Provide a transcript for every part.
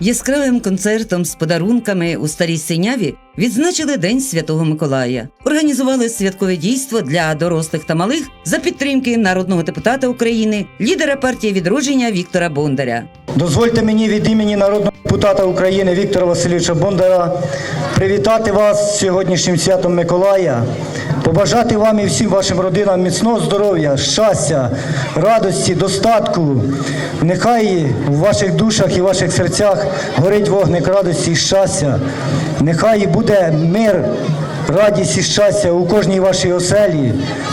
Яскравим концертом з подарунками у старій синяві відзначили День Святого Миколая. Організували святкове дійство для дорослих та малих за підтримки народного депутата України, лідера партії відродження Віктора Бондаря. Дозвольте мені від імені народного депутата України Віктора Васильовича Бондара привітати вас з сьогоднішнім святом Миколая, побажати вам і всім вашим родинам міцного здоров'я, щастя, радості, достатку. Нехай в ваших душах і ваших серцях горить вогник радості і щастя. Нехай буде мир, радість і щастя у кожній вашій оселі,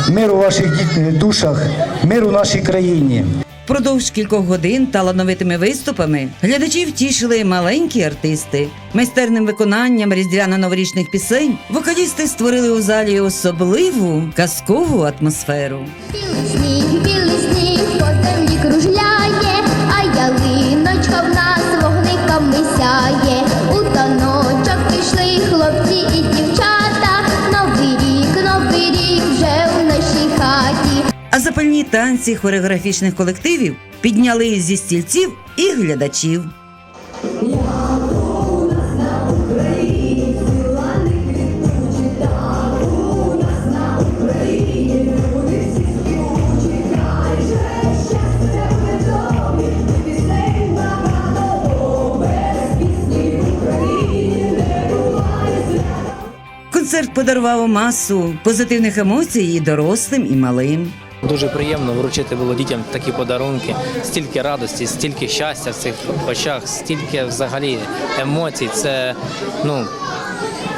мир у ваших душах, мир у нашій країні. Впродовж кількох годин талановитими виступами глядачів тішили маленькі артисти. Майстерним виконанням різдвяно-новорічних пісень вокалісти створили у залі особливу казкову атмосферу. Білий сніг, білий сніг по землі кружляє, а ялиночка в нас запальні танці хореографічних колективів підняли зі стільців і глядачів. Концерт подарував масу позитивних емоцій і дорослим, і малим. Дуже приємно вручити було дітям такі подарунки, стільки радості, стільки щастя в цих очах, стільки взагалі емоцій. Це ну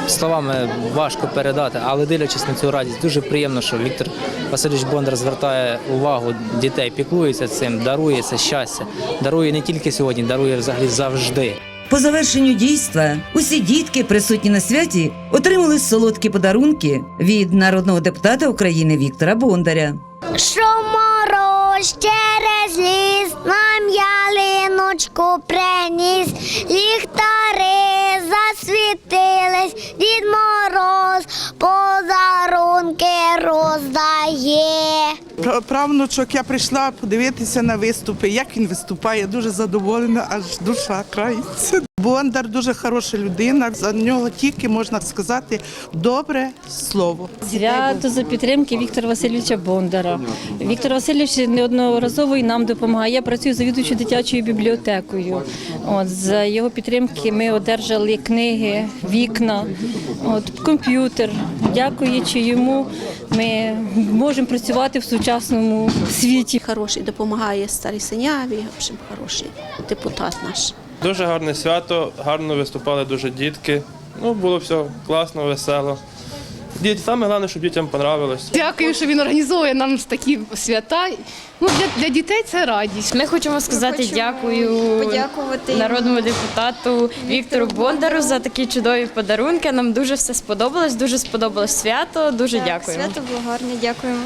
словами важко передати, але дивлячись на цю радість, дуже приємно, що Віктор Васильович Бондар звертає увагу дітей, піклується цим, дарує це щастя, дарує не тільки сьогодні, дарує взагалі завжди. По завершенню дійства усі дітки, присутні на святі, отримали солодкі подарунки від народного депутата України Віктора Бондаря. Що мороз через ліс нам ялиночку приніс, ліхтари засвітились, Дід Мороз подарунки роздає. Пра- Правнучок, я прийшла подивитися на виступи, як він виступає. Дуже задоволена, аж душа крається. Бондар дуже хороша людина. За нього тільки можна сказати добре слово. Свято за підтримки Віктора Васильовича Бондара. Віктор Васильович неодноразово і нам допомагає. Я працюю завідувачем дитячою бібліотекою. От за його підтримки ми одержали книги, вікна, от комп'ютер. Дякуючи йому, ми можемо працювати в сучасному світі. хороший, допомагає старій синяві, в общем, хороший депутат наш. Дуже гарне свято, гарно виступали дуже дітки. Ну, Було все класно, весело. Діти, саме головне, щоб дітям понравилось. Дякую, що він організовує нам такі свята. Ну, Для для дітей це радість. Ми хочемо сказати хочемо дякую подякувати народному депутату Віктору Бондару за такі чудові подарунки. Нам дуже все сподобалось, дуже сподобалось свято. Дуже так, дякуємо. Свято було гарне, дякуємо.